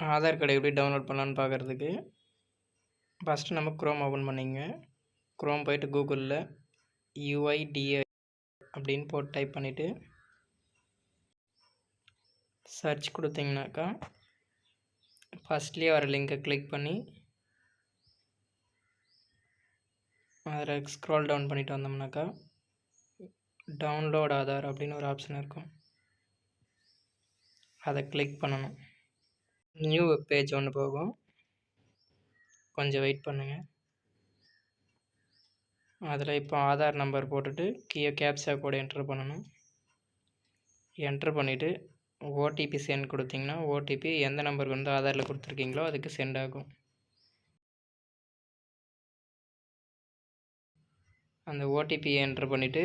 Aadhaar card எப்படி download பண்ணலான்னு பார்க்குறதுக்கு ஃபஸ்ட்டு நம்ம க்ரோம் ஓப்பன் பண்ணிங்க. க்ரோம் போயிட்டு கூகுளில் யூஐடிஐ அப்படின்னு போட்டு டைப் பண்ணிவிட்டு சர்ச் கொடுத்தீங்கனாக்கா ஃபஸ்ட்லேயே வர லிங்கை கிளிக் பண்ணி அதில் ஸ்க்ரோல் டவுன் பண்ணிட்டு வந்தோம்னாக்கா டவுன்லோட் ஆதார் அப்படின்னு ஒரு ஆப்ஷன் இருக்கும். அதை கிளிக் பண்ணணும். நியூ வெப் பேஜ் ஒன்று போகும். கொஞ்சம் வெயிட் பண்ணுங்கள் அதில் இப்போ ஆதார் நம்பர் போட்டுட்டு கீழே கேப்சா கோடு என்ட்ரு பண்ணணும். என்ட்ரு பண்ணிவிட்டு ஓடிபி சென்ட் கொடுத்தீங்கன்னா ஓடிபி எந்த நம்பருக்கு வந்து ஆதாரில் கொடுத்துருக்கீங்களோ அதுக்கு சென்ட் ஆகும். அந்த ஓடிபி என்ட்ரு பண்ணிவிட்டு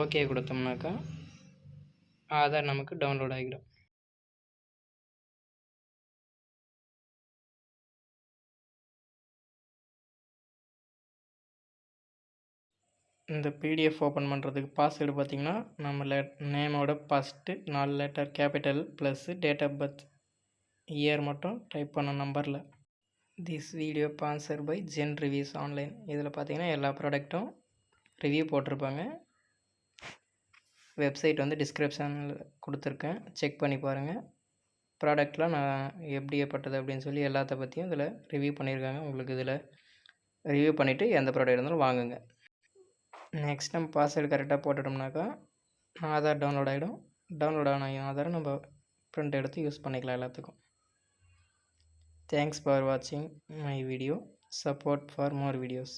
ஓகே கொடுத்தோம்னாக்கா ஆதார் நமக்கு டவுன்லோட் ஆகிடும். இந்த பிடிஎஃப் ஓப்பன் பண்ணுறதுக்கு பாஸ்வேர்டு பார்த்திங்கன்னா நம்ம லெ நேமோட ஃபஸ்ட்டு நாலு letter capital plus date of birth year மட்டும் டைப் பண்ண நம்பரில் this video sponsor by Zen reviews online இதில் பார்த்தீங்கன்னா எல்லா ப்ராடக்ட்டும் ரிவ்யூ போட்டிருப்பாங்க. வெப்சைட் வந்து டிஸ்கிரிப்ஷனில் கொடுத்துருக்கேன். செக் பண்ணி பாருங்கள் ப்ராடக்ட்லாம் நான் எப்படி ஏற்பட்டது அப்படின்னு சொல்லி எல்லாத்த பற்றியும் இதில் ரிவ்யூ பண்ணியிருக்காங்க உங்களுக்கு இதில் ரிவ்யூ பண்ணிவிட்டு எந்த ப்ராடக்ட் இருந்தாலும் வாங்குங்க. நெக்ஸ்ட் நம்ம பாஸ்வேர்டு கரெக்டாக போட்டுட்டோம்னாக்கா ஆதார் டவுன்லோட் ஆகிடும் டவுன்லோட் ஆன ஆதாரை நம்ம ப்ரிண்ட் எடுத்து யூஸ் பண்ணிக்கலாம் எல்லாத்துக்கும். தேங்க்ஸ் ஃபார் வாட்சிங் my video support for more videos